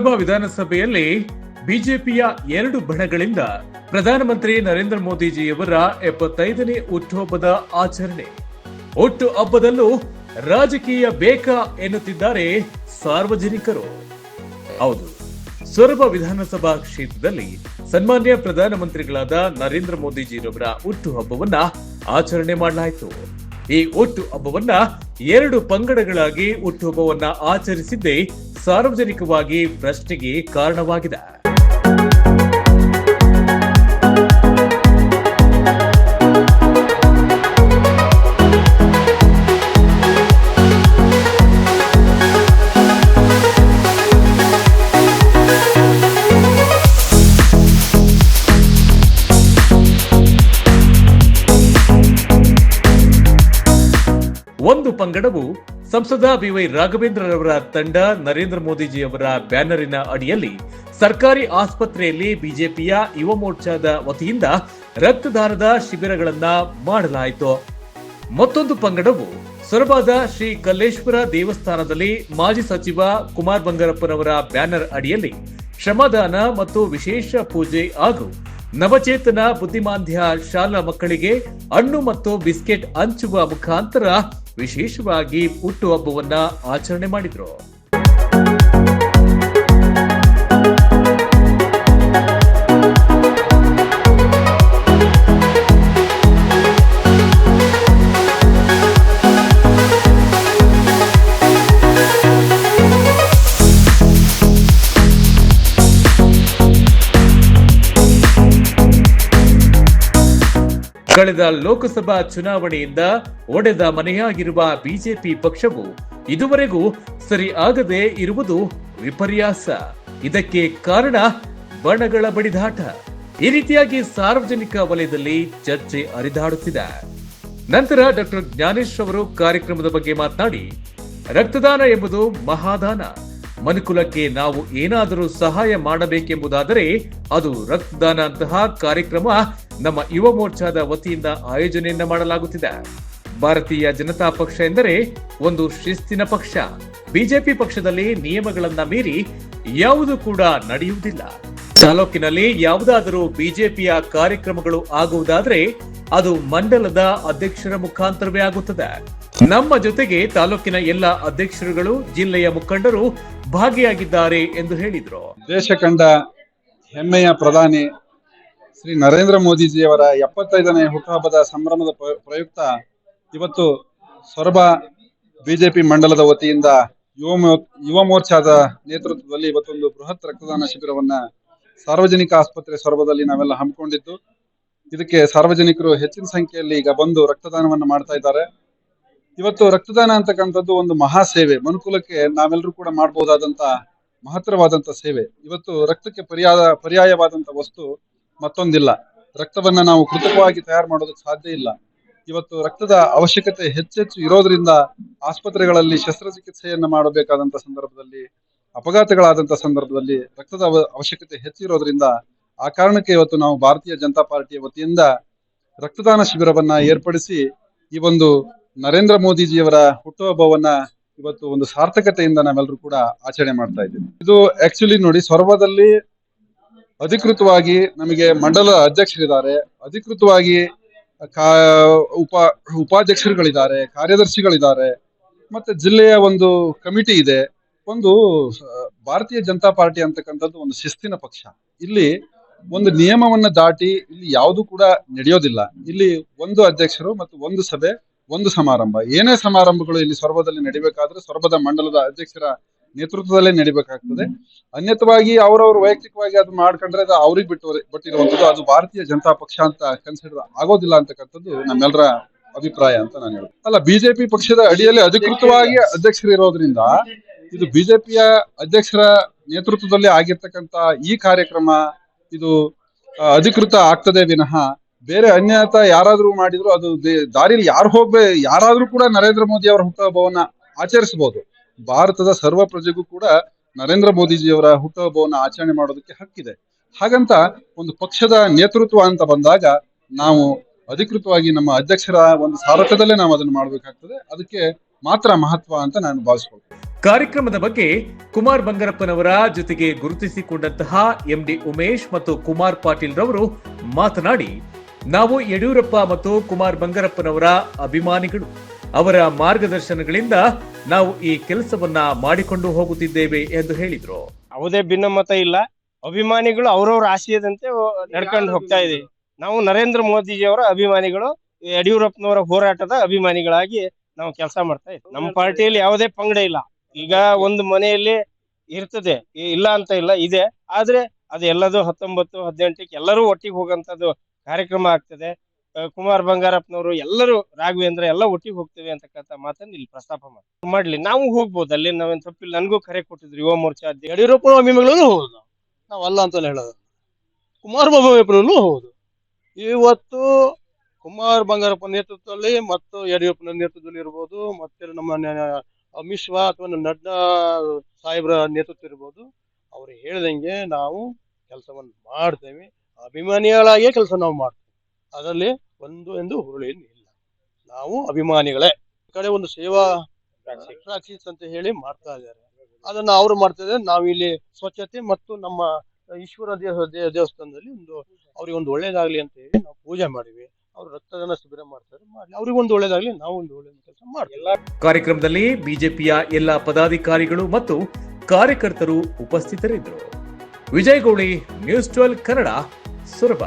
ಸೊರಬ ವಿಧಾನಸಭೆಯಲ್ಲಿ ಬಿಜೆಪಿಯ ಎರಡು ಬಣಗಳಿಂದ ಪ್ರಧಾನಮಂತ್ರಿ ನರೇಂದ್ರ ಮೋದಿಜಿಯವರ ಎಪ್ಪತ್ತೈದನೇ ಹುಟ್ಟುಹಬ್ಬದ ಆಚರಣೆ. ಒಟ್ಟು ಹಬ್ಬದಲ್ಲೂ ರಾಜಕೀಯ ಬೇಕಾ ಎನ್ನುತ್ತಿದ್ದಾರೆ ಸಾರ್ವಜನಿಕರು. ಹೌದು, ಸೊರಬ ವಿಧಾನಸಭಾ ಕ್ಷೇತ್ರದಲ್ಲಿ ಸನ್ಮಾನ್ಯ ಪ್ರಧಾನಮಂತ್ರಿಗಳಾದ ನರೇಂದ್ರ ಮೋದಿಜಿರವರ ಹುಟ್ಟುಹಬ್ಬವನ್ನ ಆಚರಣೆ ಮಾಡಲಾಯಿತು. ಈ ಒಟ್ಟು ಹಬ್ಬವನ್ನ ಎರಡು ಪಂಗಡಗಳಾಗಿ ಹುಟ್ಟುಹಬ್ಬವನ್ನ ಆಚರಿಸಿದ್ದೇ ಸಾರ್ವಜನಿಕವಾಗಿ ಭ್ರಷ್ಟಿಗೆ ಕಾರಣವಾಗಿದೆ. ಒಂದು ಪಂಗಡವು ಸಂಸದ ಬಿವೈ ರಾಘವೇಂದ್ರರವರ ತಂಡ ನರೇಂದ್ರ ಮೋದಿಜಿಯವರ ಬ್ಯಾನರಿನ ಅಡಿಯಲ್ಲಿ ಸರ್ಕಾರಿ ಆಸ್ಪತ್ರೆಯಲ್ಲಿ ಬಿಜೆಪಿಯ ಯುವ ಮೋರ್ಚಾದ ವತಿಯಿಂದ ರಕ್ತದಾನದ ಶಿಬಿರಗಳನ್ನ ಮಾಡಲಾಯಿತು. ಮತ್ತೊಂದು ಪಂಗಡವು ಸೊರಬಾದ ಶ್ರೀ ಕಲ್ಲೇಶ್ವರ ದೇವಸ್ಥಾನದಲ್ಲಿ ಮಾಜಿ ಸಚಿವ ಕುಮಾರ್ ಬಂಗಾರಪ್ಪನವರ ಬ್ಯಾನರ್ ಅಡಿಯಲ್ಲಿ ಶ್ರಮದಾನ ಮತ್ತು ವಿಶೇಷ ಪೂಜೆ ಹಾಗೂ ನವಚೇತನ ಬುದ್ಧಿಮಾಂದ್ಯ ಶಾಲಾ ಮಕ್ಕಳಿಗೆ ಹಣ್ಣು ಮತ್ತು ಬಿಸ್ಕೆಟ್ ಹಂಚುವ ಮುಖಾಂತರ ವಿಶೇಷವಾಗಿ ಹುಟ್ಟುಹಬ್ಬವನ್ನ ಆಚರಣೆ ಮಾಡಿದ್ರು. ಕಳೆದ ಲೋಕಸಭಾ ಚುನಾವಣೆಯಿಂದ ಒಡೆದ ಮನೆಯಾಗಿರುವ ಬಿಜೆಪಿ ಪಕ್ಷವು ಇದುವರೆಗೂ ಸರಿ ಆಗದೆ ಇರುವುದು ವಿಪರ್ಯಾಸ. ಇದಕ್ಕೆ ಕಾರಣ ಬಣಗಳ ಬಡಿದಾಟ. ಈ ರೀತಿಯಾಗಿ ಸಾರ್ವಜನಿಕ ವಲಯದಲ್ಲಿ ಚರ್ಚೆ ಹರಿದಾಡುತ್ತಿದೆ. ನಂತರ ಡಾಕ್ಟರ್ ಜ್ಞಾನೇಶ್ ಅವರು ಕಾರ್ಯಕ್ರಮದ ಬಗ್ಗೆ ಮಾತನಾಡಿ, ರಕ್ತದಾನ ಎಂಬುದು ಮಹಾದಾನ. ಮನುಕುಲಕ್ಕೆ ನಾವು ಏನಾದರೂ ಸಹಾಯ ಮಾಡಬೇಕೆಂಬುದಾದರೆ ಅದು ರಕ್ತದಾನ ಅಂತಹ ಕಾರ್ಯಕ್ರಮ ನಮ್ಮ ಯುವ ಮೋರ್ಚಾದ ವತಿಯಿಂದ ಆಯೋಜನೆಯನ್ನ ಮಾಡಲಾಗುತ್ತಿದೆ. ಭಾರತೀಯ ಜನತಾ ಪಕ್ಷ ಎಂದರೆ ಒಂದು ಶಿಸ್ತಿನ ಪಕ್ಷ. ಬಿಜೆಪಿ ಪಕ್ಷದಲ್ಲಿ ನಿಯಮಗಳನ್ನ ಮೀರಿ ಯಾವುದು ಕೂಡ ನಡೆಯುವುದಿಲ್ಲ. ತಾಲೂಕಿನಲ್ಲಿ ಯಾವುದಾದರೂ ಬಿಜೆಪಿಯ ಕಾರ್ಯಕ್ರಮಗಳು ಆಗುವುದಾದ್ರೆ ಅದು ಮಂಡಲದ ಅಧ್ಯಕ್ಷರ ಮುಖಾಂತರವೇ ಆಗುತ್ತದೆ. ನಮ್ಮ ಜೊತೆಗೆ ತಾಲೂಕಿನ ಎಲ್ಲ ಅಧ್ಯಕ್ಷರುಗಳು, ಜಿಲ್ಲೆಯ ಮುಖಂಡರು ಭಾಗಿಯಾಗಿದ್ದಾರೆ ಎಂದು ಹೇಳಿದರು. ದೇಶ ಕಂಡ ಹೆಮ್ಮೆಯ ಪ್ರಧಾನಿ ಶ್ರೀ ನರೇಂದ್ರ ಮೋದಿಜಿಯವರ ಎಪ್ಪತ್ತೈದನೇ ಹುಟ್ಟುಹಬ್ಬದ ಸಂಭ್ರಮದ ಪ್ರ- ಪ್ರಯುಕ್ತ ಇವತ್ತು ಸೊರಬ ಬಿಜೆಪಿ ಮಂಡಲದ ವತಿಯಿಂದ ಯುವ ಯುವ ಮೋರ್ಚಾದ ನೇತೃತ್ವದಲ್ಲಿ ಇವತ್ತೊಂದು ಬೃಹತ್ ರಕ್ತದಾನ ಶಿಬಿರವನ್ನ ಸಾರ್ವಜನಿಕ ಆಸ್ಪತ್ರೆ ಸೊರಬದಲ್ಲಿ ನಾವೆಲ್ಲ ಹಮ್ಮಿಕೊಂಡಿದ್ದು. ಇದಕ್ಕೆ ಸಾರ್ವಜನಿಕರು ಹೆಚ್ಚಿನ ಸಂಖ್ಯೆಯಲ್ಲಿ ಈಗ ಬಂದು ರಕ್ತದಾನವನ್ನು ಮಾಡ್ತಾ ಇದ್ದಾರೆ. ಇವತ್ತು ರಕ್ತದಾನ ಅಂತಕ್ಕಂಥದ್ದು ಒಂದು ಮಹಾ ಸೇವೆ. ಮನುಕುಲಕ್ಕೆ ನಾವೆಲ್ಲರೂ ಕೂಡ ಮಾಡಬಹುದಾದಂತ ಮಹತ್ತರವಾದಂತ ಸೇವೆ. ಇವತ್ತು ರಕ್ತಕ್ಕೆ ಪರ್ಯಾಯ ಪರ್ಯಾಯವಾದಂತ ವಸ್ತು ಮತ್ತೊಂದಿಲ್ಲ. ರಕ್ತವನ್ನ ನಾವು ಕೃತಕವಾಗಿ ತಯಾರು ಮಾಡೋದಕ್ಕೆ ಸಾಧ್ಯ ಇಲ್ಲ. ಇವತ್ತು ರಕ್ತದ ಅವಶ್ಯಕತೆ ಹೆಚ್ಚೆಚ್ಚು ಇರೋದ್ರಿಂದ ಆಸ್ಪತ್ರೆಗಳಲ್ಲಿ ಶಸ್ತ್ರಚಿಕಿತ್ಸೆಯನ್ನ ಮಾಡಬೇಕಾದಂತ ಸಂದರ್ಭದಲ್ಲಿ, ಅಪಘಾತಗಳಾದಂತ ಸಂದರ್ಭದಲ್ಲಿ ರಕ್ತದ ಅವ- ಅವಶ್ಯಕತೆ ಹೆಚ್ಚಿರೋದ್ರಿಂದ ಆ ಕಾರಣಕ್ಕೆ ಇವತ್ತು ನಾವು ಭಾರತೀಯ ಜನತಾ ಪಾರ್ಟಿಯ ವತಿಯಿಂದ ರಕ್ತದಾನ ಶಿಬಿರವನ್ನ ಏರ್ಪಡಿಸಿ ಈ ಒಂದು ನರೇಂದ್ರ ಮೋದಿಜಿಯವರ ಹುಟ್ಟುಹಬ್ಬವನ್ನ ಇವತ್ತು ಒಂದು ಸಾರ್ಥಕತೆಯಿಂದ ನಾವೆಲ್ಲರೂ ಕೂಡ ಆಚರಣೆ ಮಾಡ್ತಾ ಇದ್ದೀವಿ. ಇದು ಆಕ್ಚುಲಿ ನೋಡಿ, ಸೊರಬದಲ್ಲಿ ಅಧಿಕೃತವಾಗಿ ನಮಗೆ ಮಂಡಲ ಅಧ್ಯಕ್ಷರಿದ್ದಾರೆ. ಅಧಿಕೃತವಾಗಿ ಕಾ- ಉಪ, ಉಪಾಧ್ಯಕ್ಷರುಗಳಿದ್ದಾರೆ, ಕಾರ್ಯದರ್ಶಿಗಳಿದ್ದಾರೆ. ಮತ್ತೆ ಜಿಲ್ಲೆಯ ಒಂದು ಕಮಿಟಿ ಇದೆ. ಒಂದು ಭಾರತೀಯ ಜನತಾ ಪಾರ್ಟಿ ಅಂತಕ್ಕಂಥದ್ದು ಒಂದು ಶಿಸ್ತಿನ ಪಕ್ಷ. ಇಲ್ಲಿ ಒಂದು ನಿಯಮವನ್ನ ದಾಟಿ ಇಲ್ಲಿ ಯಾವುದು ಕೂಡ ನಡೆಯೋದಿಲ್ಲ. ಇಲ್ಲಿ ಒಂದು ಅಧ್ಯಕ್ಷರು ಮತ್ತು ಒಂದು ಸಭೆ, ಒಂದು ಸಮಾರಂಭ. ಏನೇ ಸಮಾರಂಭಗಳು ಇಲ್ಲಿ ಸೊರಬದಲ್ಲಿ ನಡಿಬೇಕಾದ್ರೆ ಸೊರಬದ ಮಂಡಲದ ಅಧ್ಯಕ್ಷರ ನೇತೃತ್ವದಲ್ಲೇ ನಡಿಬೇಕಾಗ್ತದೆ. ಅನ್ಯತವಾಗಿ ಅವರವರು ವೈಯಕ್ತಿಕವಾಗಿ ಅದು ಮಾಡ್ಕೊಂಡ್ರೆ ಅದು ಅವ್ರಿಗೆ ಬಿಟ್ಟು ಬಿಟ್ಟಿರುವಂತದ್ದು ಅದು ಭಾರತೀಯ ಜನತಾ ಪಕ್ಷ ಅಂತ ಕನ್ಸಿಡರ್ ಆಗೋದಿಲ್ಲ ಅಂತಕ್ಕಂಥದ್ದು ನಮ್ಮೆಲ್ಲರ ಅಭಿಪ್ರಾಯ ಅಂತ ನಾನು ಹೇಳ್ತೀನಿ. ಅಲ್ಲ, ಬಿಜೆಪಿ ಪಕ್ಷದ ಅಡಿಯಲ್ಲಿ ಅಧಿಕೃತವಾಗಿ ಅಧ್ಯಕ್ಷರು ಇರೋದ್ರಿಂದ ಇದು ಬಿಜೆಪಿಯ ಅಧ್ಯಕ್ಷರ ನೇತೃತ್ವದಲ್ಲಿ ಆಗಿರ್ತಕ್ಕಂತ ಈ ಕಾರ್ಯಕ್ರಮ ಇದು ಅಧಿಕೃತ ಆಗ್ತದೆ ವಿನಃ. ಬೇರೆ ಅನ್ಯತ ಯಾರಾದ್ರೂ ಮಾಡಿದ್ರು ಅದು ದಾರಿಲಿ ಯಾರು ಹೋಗ್ಬೇ, ಯಾರಾದ್ರೂ ಕೂಡ ನರೇಂದ್ರ ಮೋದಿ ಅವರ ಹುಟ್ಟುಹಬ್ಬವನ್ನ ಆಚರಿಸಬಹುದು ಭಾರತದ ಸರ್ವ ಪ್ರಜೆಗೂ ಕೂಡ ನರೇಂದ್ರ ಮೋದಿಜಿಯವರ ಹುಟ್ಟುಹಬ್ಬವನ್ನು ಆಚರಣೆ ಮಾಡೋದಕ್ಕೆ ಹಕ್ಕಿದೆ. ಹಾಗಂತ ಒಂದು ಪಕ್ಷದ ನೇತೃತ್ವ ಅಂತ ಬಂದಾಗ ನಾವು ಅಧಿಕೃತವಾಗಿ ನಮ್ಮ ಅಧ್ಯಕ್ಷರ ಒಂದು ಸಾರಥ್ಯದಲ್ಲೇ ನಾವು ಅದನ್ನು ಮಾಡಬೇಕಾಗ್ತದೆ. ಅದಕ್ಕೆ ಮಾತ್ರ ಮಹತ್ವ ಅಂತ ನಾನು ಭಾವಿಸ್ಕೊಳ್ತೇನೆ. ಕಾರ್ಯಕ್ರಮದ ಬಗ್ಗೆ ಕುಮಾರ್ ಬಂಗಾರಪ್ಪನವರ ಜೊತೆಗೆ ಗುರುತಿಸಿಕೊಂಡಂತಹ ಎಂಡಿ ಉಮೇಶ್ ಮತ್ತು ಕುಮಾರ್ ಪಾಟೀಲ್ ರವರು ಮಾತನಾಡಿ, ನಾವು ಯಡಿಯೂರಪ್ಪ ಮತ್ತು ಕುಮಾರ್ ಬಂಗಾರಪ್ಪನವರ ಅಭಿಮಾನಿಗಳು. ಅವರ ಮಾರ್ಗದರ್ಶನಗಳಿಂದ ನಾವು ಈ ಕೆಲಸವನ್ನ ಮಾಡಿಕೊಂಡು ಹೋಗುತ್ತಿದ್ದೇವೆ ಎಂದು ಹೇಳಿದ್ರು. ಯಾವುದೇ ಭಿನ್ನಮತ ಇಲ್ಲ. ಅಭಿಮಾನಿಗಳು ಅವರವ್ರ ಆಶಯದಂತೆ ನಡ್ಕೊಂಡು ಹೋಗ್ತಾ ಇದೀವಿ ನಾವು ನರೇಂದ್ರ ಮೋದಿಜಿಯವರ ಅಭಿಮಾನಿಗಳು ಯಡಿಯೂರಪ್ಪನವರ ಹೋರಾಟದ ಅಭಿಮಾನಿಗಳಾಗಿ ನಾವು ಕೆಲಸ ಮಾಡ್ತಾ ಇದ್ದೀವಿ ನಮ್ಮ ಪಾರ್ಟಿಯಲ್ಲಿ ಯಾವುದೇ ಪಂಗಡ ಇಲ್ಲ. ಈಗ ಒಂದು ಮನೆಯಲ್ಲಿ ಇರ್ತದೆ. ಇಲ್ಲ ಅಂತ ಇಲ್ಲ ಇದೆ. ಆದ್ರೆ ಅದು ಎಲ್ಲದೂ ಹತ್ತೊಂಬತ್ತು ಹದಿನೆಂಟಕ್ಕೆ ಎಲ್ಲರೂ ಒಟ್ಟಿಗೆ ಹೋಗಂತದ್ದು ಕಾರ್ಯಕ್ರಮ ಆಗ್ತದೆ. ಕುಮಾರ್ ಬಂಗಾರಪ್ಪನವರು ಎಲ್ಲರೂ ರಾಘವೇಂದ್ರ ಎಲ್ಲ ಒಟ್ಟಿಗೆ ಹೋಗ್ತೇವೆ ಅಂತಕ್ಕಂಥ ಮಾತನ್ನು ಇಲ್ಲಿ ಪ್ರಸ್ತಾಪ ಮಾಡಿ, ಮಾಡ್ಲಿ. ನಾವು ಹೋಗ್ಬೋದು, ಅಲ್ಲಿ ನಾವೇನ್ ತಪ್ಪಿಲ್ಲ. ನನಗೂ ಕರೆ ಕೊಟ್ಟಿದ್ರು ಯುವ ಮೋರ್ಚಾ ಅಧ್ಯಕ್ಷ. ಯಡಿಯೂರಪ್ಪನ ಅಭಿಮಾನಿಗಳು ಹೌದು ನಾವು ಅಲ್ಲ ಅಂತಾನೆ ಹೇಳೋದು. ಕುಮಾರ್ ಅಭಿಮಾನಿಗಳು ಹೌದು ಇವತ್ತು ಕುಮಾರ್ ಬಂಗಾರಪ್ಪ ನೇತೃತ್ವದಲ್ಲಿ ಮತ್ತು ಯಡಿಯೂರಪ್ಪನ ನೇತೃತ್ವದಲ್ಲಿ ಇರ್ಬೋದು, ಮತ್ತೆ ನಮ್ಮ ಅಮಿತ್ ಶಾ ಅಥವಾ ನಡ್ಡಾ ಸಾಹೇಬ್ರ ನೇತೃತ್ವ ಇರ್ಬೋದು, ಅವ್ರು ಹೇಳ್ದಂಗೆ ನಾವು ಕೆಲಸವನ್ನು ಮಾಡ್ತೇವೆ. ಅಭಿಮಾನಿಗಳಾಗಿಯೇ ಕೆಲಸ ನಾವು ಮಾಡ್ತೇವೆ. ಅದರಲ್ಲಿ ಒಂದು ಎಂದು ಹುರುಳಿಯನ್ನು ಇಲ್ಲ ನಾವು ಅಭಿಮಾನಿಗಳೇ ಈ ಕಡೆ ಒಂದು ಸೇವಾ ಪ್ರಾಕ್ಟೀಸ್ ಅಂತ ಹೇಳಿ ಮಾಡ್ತಾ ಇದ್ದಾರೆ. ಅದನ್ನ ಅವರು ಮಾಡ್ತಾ ಇದ್ದಾರೆ. ಇಲ್ಲಿ ಸ್ವಚ್ಛತೆ ಮತ್ತು ನಮ್ಮ ಈಶ್ವರ ದೇವ ದೇವಸ್ಥಾನದಲ್ಲಿ ಒಂದು ಅವ್ರಿಗೆ ಒಂದು ಒಳ್ಳೇದಾಗ್ಲಿ ಅಂತ ಹೇಳಿ ನಾವು ಪೂಜೆ ಮಾಡಿವಿ ಅವ್ರು ರಕ್ತದಾನ ಶಿಬಿರ ಮಾಡ್ತಾರೆ ಮಾಡಿ ಅವ್ರಿಗೊಂದು ಒಳ್ಳೇದಾಗ್ಲಿ ನಾವು ಒಂದು ಒಳ್ಳೆ ಕೆಲಸ ಮಾಡ್ತೀವಿ. ಕಾರ್ಯಕ್ರಮದಲ್ಲಿ ಬಿಜೆಪಿಯ ಎಲ್ಲ ಪದಾಧಿಕಾರಿಗಳು ಮತ್ತು ಕಾರ್ಯಕರ್ತರು ಉಪಸ್ಥಿತರಿದ್ದರು. Vijay Gowli news twelve Kannada ಸುರಬ